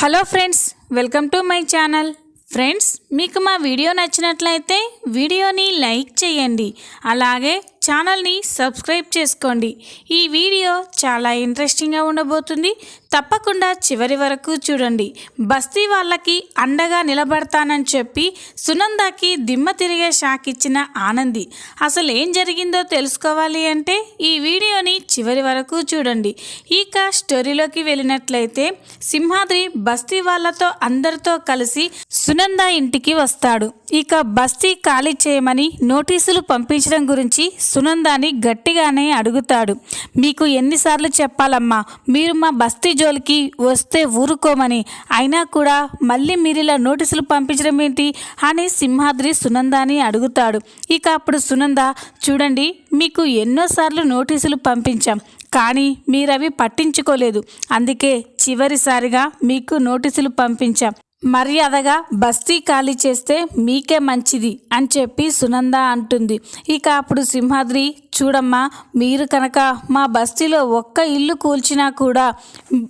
Hello friends welcome to my channel. Friends మీకు మా video నచ్చినట్లయితే వీడియోని లైక్ చేయండి. అలాగే ఛానల్ని సబ్స్క్రైబ్ చేసుకోండి. ఈ వీడియో చాలా ఇంట్రెస్టింగ్గా ఉండబోతుంది. తప్పకుండా చివరి వరకు చూడండి. బస్తీ వాళ్ళకి అండగా నిలబడతానని చెప్పి సునందాకి దిమ్మ తిరిగే షాక్ ఇచ్చిన ఆనంది. అసలు ఏం జరిగిందో తెలుసుకోవాలి అంటే ఈ వీడియోని చివరి వరకు చూడండి. ఇక స్టోరీలోకి వెళ్ళినట్లయితే సింహాద్రి బస్తీ వాళ్ళతో అందరితో కలిసి సునంద ఇంటికి వస్తాడు. ఇక బస్తీ ఖాళీ చేయమని నోటీసులు పంపించడం గురించి సునందాని గట్టిగానే అడుగుతాడు. మీకు ఎన్నిసార్లు చెప్పాలమ్మా మీరు మా బస్తీ జోలికి వస్తే ఊరుకోమని. అయినా కూడా మళ్ళీ మీరిలా నోటీసులు పంపించడం ఏంటి? అని సింహాద్రి సునందాని అడుగుతాడు. ఇక అప్పుడు సునంద చూడండి మీకు ఎన్నోసార్లు నోటీసులు పంపించాం కానీ మీరవి పట్టించుకోలేదు. అందుకే చివరిసారిగా మీకు నోటీసులు పంపించాం. మర్యాదగా బస్తీ ఖాళీ చేస్తే మీకే మంచిది అని చెప్పి సునంద అంటుంది. ఇక అప్పుడు సింహాద్రి చూడమ్మా మీరు కనుక మా బస్తీలో ఒక్క ఇల్లు కూల్చినా కూడా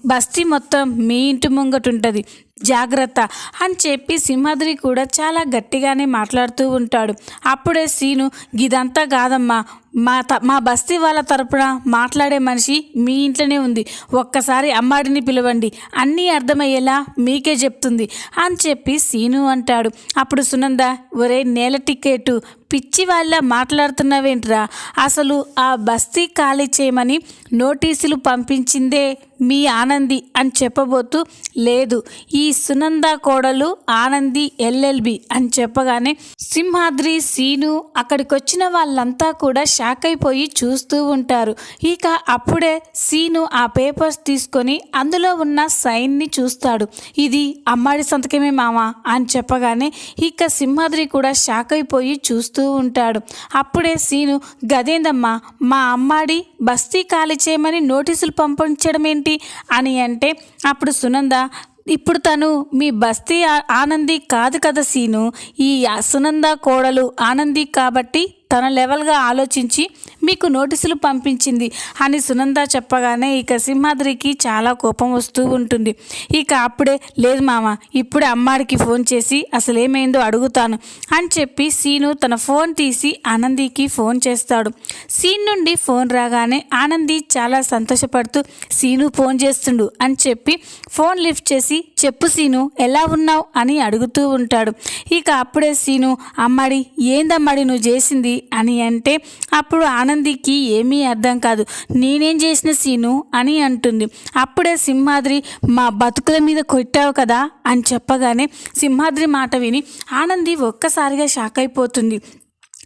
బస్తీ మొత్తం మీ ఇంటి ముంగటుంటుంది. జాగ్రత్త అని చెప్పి సింహాద్రి కూడా చాలా గట్టిగానే మాట్లాడుతూ ఉంటాడు. అప్పుడే సీను ఇదంతా కాదమ్మా మా త మా బస్తీ వాళ్ళ తరపున మాట్లాడే మనిషి మీ ఇంట్లోనే ఉంది. ఒక్కసారి అమ్మాడిని పిలవండి. అన్నీ అర్థమయ్యేలా మీకే చెప్తుంది. అని చెప్పి సీను అంటాడు. అప్పుడు సునంద ఒరే నేల టికెట్ పిచ్చి వాళ్ళ మాట్లాడుతున్నావేంట్రా? అసలు ఆ బస్తీ ఖాళీ చేయమని నోటీసులు పంపించిందే మీ ఆనంది అని చెప్పబోతూ లేదు ఈ సునంద కోడలు ఆనంది ఎల్ఎల్బి అని చెప్పగానే సింహాద్రి సీను అక్కడికి వచ్చిన వాళ్ళంతా కూడా షాక్ అయిపోయి చూస్తూ ఉంటారు. ఇక అప్పుడే సీను ఆ పేపర్స్ తీసుకొని అందులో ఉన్న సైన్ని చూస్తాడు. ఇది అమ్మాడి సంతకమే మామ అని చెప్పగానే ఇక సింహాద్రి కూడా షాక్ అయిపోయి చూస్తూ ఉంటాడు. అప్పుడే సీను గదేందమ్మా మా అమ్మాడి బస్తీ ఖాళీ చేయమని నోటీసులు పంపించడం ఏంటి అని అంటే అప్పుడు సునంద ఇప్పుడు తను మీ బస్తీ ఆనంది కాదు కదా సీను. ఈ సునంద కోడలు ఆనంది కాబట్టి తన లెవెల్గా ఆలోచించి మీకు నోటీసులు పంపించింది అని సునంద చెప్పగానే ఇక సింహాద్రికి చాలా కోపం వస్తూ ఉంటుంది. ఇక అప్పుడే లేదు మామ ఇప్పుడే అమ్మాడికి ఫోన్ చేసి అసలు ఏమైందో అడుగుతాను అని చెప్పి సీను తన ఫోన్ తీసి ఆనందికి ఫోన్ చేస్తాడు. సీన్ నుండి ఫోన్ రాగానే ఆనంది చాలా సంతోషపడుతూ సీను ఫోన్ చేస్తుండు అని చెప్పి ఫోన్ లిఫ్ట్ చేసి చెప్పు సీను ఎలా ఉన్నావు అని అడుగుతూ ఉంటాడు. ఇక అప్పుడే సీను అమ్మడి ఏందమ్మాడి నువ్వు చేసింది అని అంటే అప్పుడు ఆనందికి ఏమీ అర్థం కాదు. నేనేం చేసిన సీను అని అంటుంది. అప్పుడే సింహాద్రి మా బతుకుల మీద కొట్టావు కదా అని చెప్పగానే సింహాద్రి మాట విని ఆనంది ఒక్కసారిగా షాక్ అయిపోతుంది.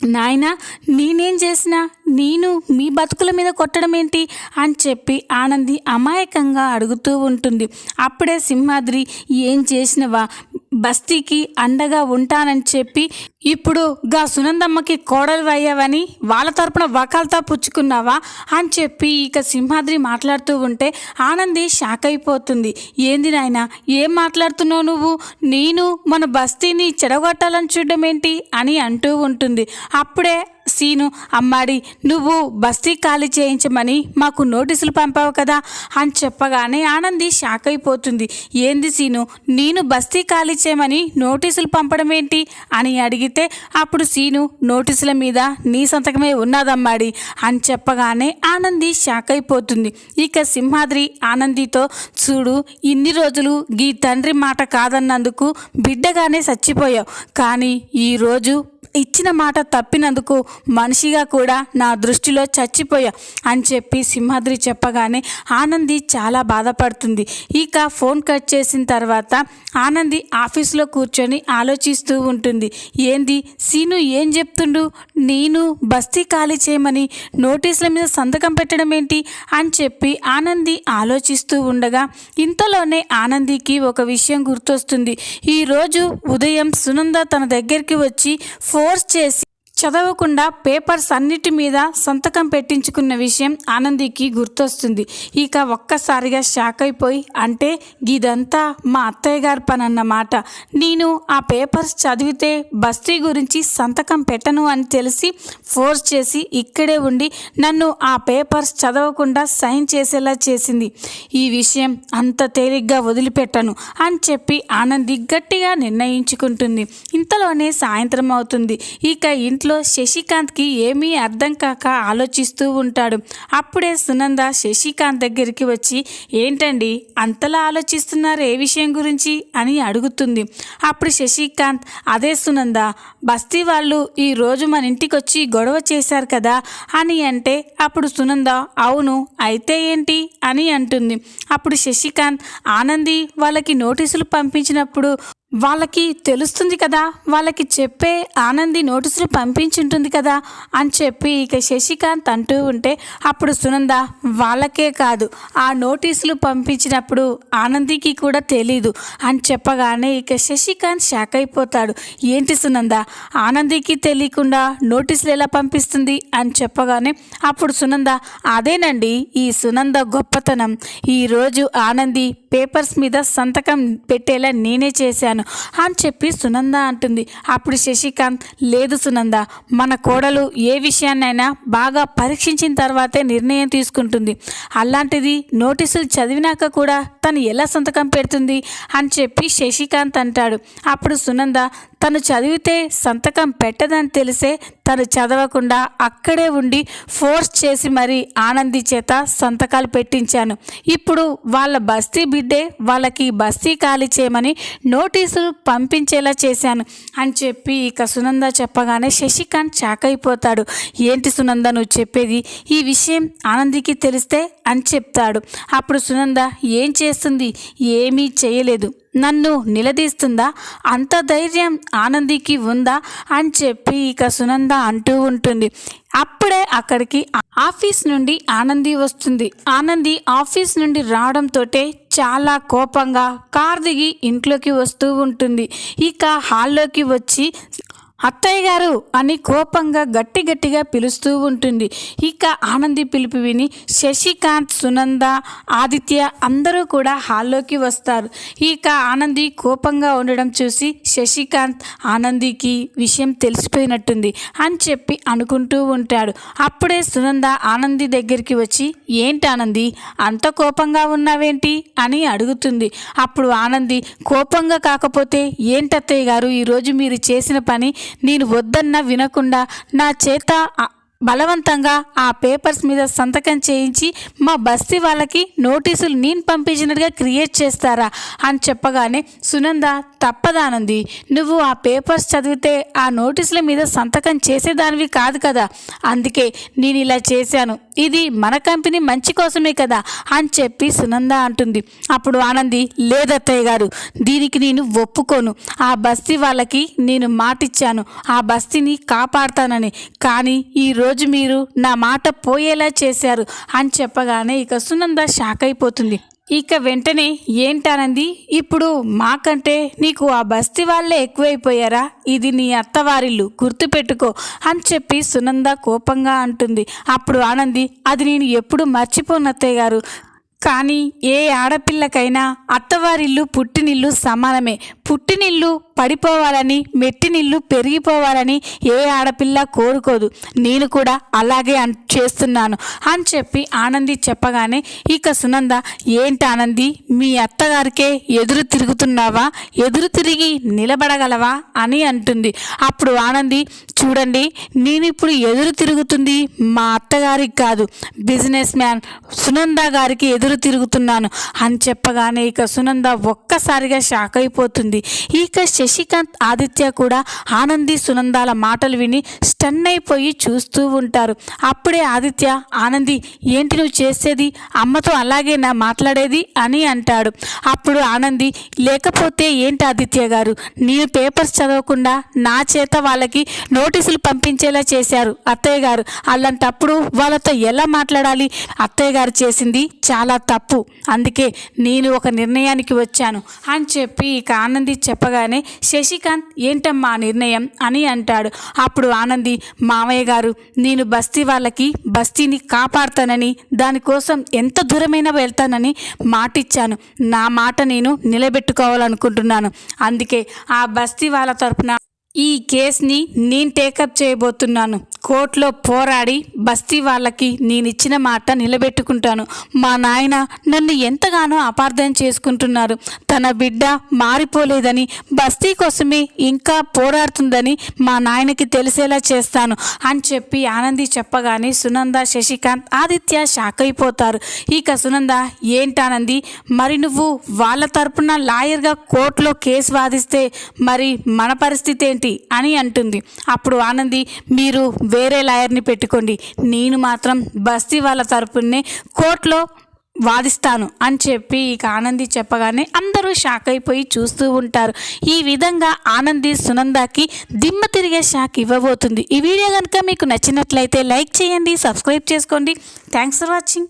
నాయనా నేనేం చేసినా? నేను మీ బతుకుల మీద కొట్టడం ఏంటి? అని చెప్పి ఆనంది అమాయకంగా అడుగుతూ ఉంటుంది. అప్పుడే సింహాద్రి ఏం చేసినవా? బస్తీకి అండగా ఉంటానని చెప్పి ఇప్పుడు గా సునందమ్మకి కోడలు అయ్యావని వాళ్ళ తరపున వకాల్తా పుచ్చుకున్నావా అని చెప్పి ఇక సింహాద్రి మాట్లాడుతూ ఉంటే ఆనంది షాక్ అయిపోతుంది. ఏంది నాయన ఏం మాట్లాడుతున్నావు నువ్వు? నేను మన బస్తీని చెడగొట్టాలని చూడడం ఏంటి అని అంటూ ఉంటుంది. అప్పుడే సీను అమ్మాడి నువ్వు బస్తీ ఖాళీ చేయించమని మాకు నోటీసులు పంపావు కదా అని చెప్పగానే ఆనంది షాక్ అయిపోతుంది. ఏంది సీను నేను బస్తీ ఖాళీ చేయమని నోటీసులు పంపడం ఏంటి అని అడిగితే అప్పుడు సీను నోటీసుల మీద నీ సంతకమే ఉన్నదమ్మాడి అని చెప్పగానే ఆనంది షాక్ అయిపోతుంది. ఇక సింహాద్రి ఆనందితో చూడు ఇన్ని రోజులు గీ తండ్రి మాట కాదన్నందుకు బిడ్డగానే చచ్చిపోయావు. కానీ ఈరోజు ఇచ్చిన మాట తప్పినందుకు మనిషిగా కూడా నా దృష్టిలో చచ్చిపోయా అని చెప్పి సింహాద్రి చెప్పగానే ఆనంది చాలా బాధపడుతుంది. ఇక ఫోన్ కట్ చేసిన తర్వాత ఆనంది ఆఫీస్లో కూర్చొని ఆలోచిస్తూ ఉంటుంది. ఏంది? సీను ఏం చెప్తుండు? నేను బస్తీ ఖాళీ చేయమని నోటీసుల మీద సంతకం పెట్టడం ఏంటి? అని చెప్పి ఆనంది ఆలోచిస్తూ ఉండగా ఇంతలోనే ఆనందికి ఒక విషయం గుర్తొస్తుంది. ఈరోజు ఉదయం సునంద తన దగ్గరికి వచ్చి ఫోర్స్ చేసి చదవకుండా పేపర్స్ అన్నిటి మీద సంతకం పెట్టించుకున్న విషయం ఆనందికి గుర్తొస్తుంది. ఇక ఒక్కసారిగా షాక్ అయిపోయి అంటే ఇదంతా మా అత్తయ్య గారి పని అన్నమాట నేను ఆ పేపర్స్ చదివితే బస్తీ గురించి సంతకం పెట్టను అని తెలిసి ఫోర్స్ చేసి ఇక్కడే ఉండి నన్ను ఆ పేపర్స్ చదవకుండా సైన్ చేసేలా చేసింది. ఈ విషయం అంత తేలిగ్గా వదిలిపెట్టను అని చెప్పి ఆనంది గట్టిగా నిర్ణయించుకుంటుంది. ఇంతలోనే సాయంత్రం అవుతుంది. ఇక ఇంట్లో శశికాంత్కి ఏమీ అర్థం కాక ఆలోచిస్తూ ఉంటాడు. అప్పుడే సునంద శశికాంత్ దగ్గరికి వచ్చి ఏంటండి అంతలా ఆలోచిస్తున్నారు ఏ విషయం గురించి? అని అడుగుతుంది. అప్పుడు శశికాంత్ అదే సునంద బస్తీ వాళ్ళు ఈ రోజు మన ఇంటికి వచ్చి గొడవ చేశారు కదా? అని అంటే అప్పుడు సునంద అవును అయితే ఏంటి? అని అంటుంది. అప్పుడు శశికాంత్ ఆనంది వాళ్ళకి నోటీసులు పంపించినప్పుడు వాళ్ళకి తెలుస్తుంది కదా వాళ్ళకి చెప్పే ఆనంది నోటీసులు పంపించుంటుంది కదా అని చెప్పి ఇక శశికాంత్ అంటూ ఉంటే అప్పుడు సునంద వాళ్ళకే కాదు ఆ నోటీసులు పంపించినప్పుడు ఆనందికి కూడా తెలీదు అని చెప్పగానే ఇక శశికాంత్ షాక్ అయిపోతాడు. ఏంటి సునంద ఆనందికి తెలియకుండా నోటీసులు ఎలా పంపిస్తుంది అని చెప్పగానే అప్పుడు సునంద అదేనండి ఈ సునంద గొప్పతనం. ఈరోజు ఆనంది పేపర్స్ మీద సంతకం పెట్టేలా నేనే చేశాను. అని చెప్పి సునంద అంటుంది. అప్పుడు శశికాంత్ లేదు సునంద మన కోడలు ఏ విషయాన్నైనా బాగా పరీక్షించిన తర్వాతే నిర్ణయం తీసుకుంటుంది. అలాంటిది నోటీసులు చదివినాక కూడా తను ఎలా సంతకం పెడుతుంది? అని చెప్పి శశికాంత్ అంటాడు. అప్పుడు సునంద తను చదివితే సంతకం పెట్టదని తెలిసే తను చదవకుండా అక్కడే ఉండి ఫోర్స్ చేసి మరి ఆనంది చేత సంతకాలు పెట్టించాను. ఇప్పుడు వాళ్ళ బస్తీ బిడ్డే వాళ్ళకి బస్తీ ఖాళీ చేయమని నోటీసులు పంపించేలా చేశాను. అని చెప్పి ఇక సునంద చెప్పగానే శశికాంత్ షాక్ అయిపోతాడు. ఏంటి సునంద నువ్వు చెప్పేది? ఈ విషయం ఆనందికి తెలిస్తే అని చెప్తాడు. అప్పుడు సునంద ఏం చేస్తుంది? ఏమీ చేయలేదు. నన్ను నిలదీస్తుందా? అంత ధైర్యం ఆనందికి ఉందా? అని చెప్పి ఇక సునంద అంటూ ఉంటుంది. అప్పుడే అక్కడికి ఆఫీస్ నుండి ఆనంది వస్తుంది. ఆనంది ఆఫీస్ నుండి రావడంతో చాలా కోపంగా కార్ దిగి ఇంట్లోకి వస్తూ ఉంటుంది. ఇక హాల్లోకి వచ్చి అత్తయ్య గారు అని కోపంగా గట్టి గట్టిగా పిలుస్తూ ఉంటుంది. ఇక ఆనంది పిలుపు విని శశికాంత్ సునంద ఆదిత్య అందరూ కూడా హాల్లోకి వస్తారు. ఇక ఆనంది కోపంగా ఉండడం చూసి శశికాంత్ ఆనందికి విషయం తెలిసిపోయినట్టుంది అని చెప్పి అనుకుంటూ ఉంటాడు. అప్పుడే సునంద ఆనంది దగ్గరికి వచ్చి ఏంటి ఆనంది అంత కోపంగా ఉన్నావేంటి? అని అడుగుతుంది. అప్పుడు ఆనంది కోపంగా కాకపోతే ఏంటత్తయ్య గారు ఈరోజు మీరు చేసిన పని నేను వద్దన్నా వినకుండా నా చేత బలవంతంగా ఆ పేపర్స్ మీద సంతకం చేయించి మా బస్తీ వాళ్ళకి నోటీసులు నేను పంపించినట్టుగా క్రియేట్ చేస్తారా అని చెప్పగానే సునంద తప్పదానంది. నువ్వు ఆ పేపర్స్ చదివితే ఆ నోటీసుల మీద సంతకం చేసేదానివి కాదు కదా. అందుకే నేను ఇలా చేశాను. ఇది మన కంపెనీ మంచి కోసమే కదా అని చెప్పి సునంద అంటుంది. అప్పుడు ఆనంది లేదత్తయ్య గారు దీనికి నేను ఒప్పుకోను. ఆ బస్తీ వాళ్ళకి నేను మాటిచ్చాను. ఆ బస్తీని కాపాడుతానని. కానీ ఈరోజు మీరు నా మాట పోయేలా చేశారు అని చెప్పగానే ఇక సునంద షాక్ అయిపోతుంది. ఇక వెంటనే ఏంటానంది? ఇప్పుడు మాకంటే నీకు ఆ బస్తీ వాళ్ళే ఎక్కువైపోయారా? ఇది నీ అత్తవారిల్లు గుర్తుపెట్టుకో అని చెప్పి సునంద కోపంగా అంటుంది. అప్పుడు ఆనంది అది నేను ఎప్పుడు మర్చిపోనత్తయ్య గారు. కానీ ఏ ఆడపిల్లకైనా అత్తవారిల్లు పుట్టినిల్లు సమానమే. పుట్టినిల్లు పడిపోవాలని మెట్టినిల్లు పెరిగిపోవాలని ఏ ఆడపిల్ల కోరుకోదు. నేను కూడా అలాగే అన్ చేస్తున్నాను అని చెప్పి ఆనంది చెప్పగానే ఇక సునంద ఏంటి ఆనంది? మీ అత్తగారికే ఎదురు తిరుగుతున్నావా? ఎదురు తిరిగి నిలబడగలవా? అని అంటుంది. అప్పుడు ఆనంది చూడండి నేను ఇప్పుడు ఎదురు తిరుగుతుంది మా అత్తగారికి కాదు. బిజినెస్ మ్యాన్ సునంద గారికి ఎదురు తిరుగుతున్నాను. అని చెప్పగానే ఇక సునంద ఒక్కసారిగా షాక్ అయిపోతుంది. ఇక శశికాంత్ ఆదిత్య కూడా ఆనంది సునందాల మాటలు విని స్టన్ అయిపోయి చూస్తూ ఉంటారు. అప్పుడే ఆదిత్య ఆనంది ఏంటి నువ్వు చేసేది? అమ్మతో అలాగే నా మాట్లాడేది? అని అంటాడు. అప్పుడు ఆనంది లేకపోతే ఏంటి ఆదిత్య గారు? నేను పేపర్స్ చదవకుండా నా చేత వాళ్ళకి నోటీసులు పంపించేలా చేశారు అత్తయ్య గారు. అలాంటప్పుడు వాళ్ళతో ఎలా మాట్లాడాలి? అత్తయ్య గారు చేసింది చాలా తప్పు. అందుకే నేను ఒక నిర్ణయానికి వచ్చాను అని చెప్పి ఇక ఆనంది చెప్పగానే శశికాంత్ ఏంటమ్మా నిర్ణయం? అని అంటాడు. అప్పుడు ఆనంది మామయ్య గారు నేను బస్తీ వాళ్ళకి బస్తీని కాపాడుతానని దానికోసం ఎంత దూరమైనా వెళ్తానని మాటిచ్చాను. నా మాట నేను నిలబెట్టుకోవాలనుకుంటున్నాను. అందుకే ఆ బస్తీ వాళ్ళ తరపున ఈ కేసుని నేను టేకప్ చేయబోతున్నాను. కోర్టులో పోరాడి బస్తీ వాళ్ళకి నేను ఇచ్చిన మాట నిలబెట్టుకుంటాను. మా నాయన నన్ను ఎంతగానో అపార్థం చేసుకుంటున్నారు. తన బిడ్డ మారిపోలేదని బస్తీ కోసమే ఇంకా పోరాడుతుందని మా నాయనకి తెలిసేలా చేస్తాను అని చెప్పి ఆనంది చెప్పగానే సునంద శశికాంత్ ఆదిత్య షాక్ అయిపోతారు ఇక సునంద ఏంటానంది మరి నువ్వు వాళ్ళ తరపున లాయర్గా కోర్టులో కేసు వాదిస్తే మరి మన పరిస్థితి ఏంటి అని అంటుంది. అప్పుడు ఆనంది మీరు వేరే లాయర్ని పెట్టుకోండి. నేను మాత్రం బస్తీ వాళ్ళ తరపునే కోర్టులో వాదిస్తాను అని చెప్పి ఇక ఆనంది చెప్పగానే అందరూ షాక్ అయిపోయి చూస్తూ ఉంటారు. ఈ విధంగా ఆనంది సునందాకి దిమ్మ తిరిగే షాక్ ఇవ్వబోతుంది. ఈ వీడియో కనుక మీకు నచ్చినట్లయితే లైక్ చేయండి సబ్స్క్రైబ్ చేసుకోండి. Thanks for watching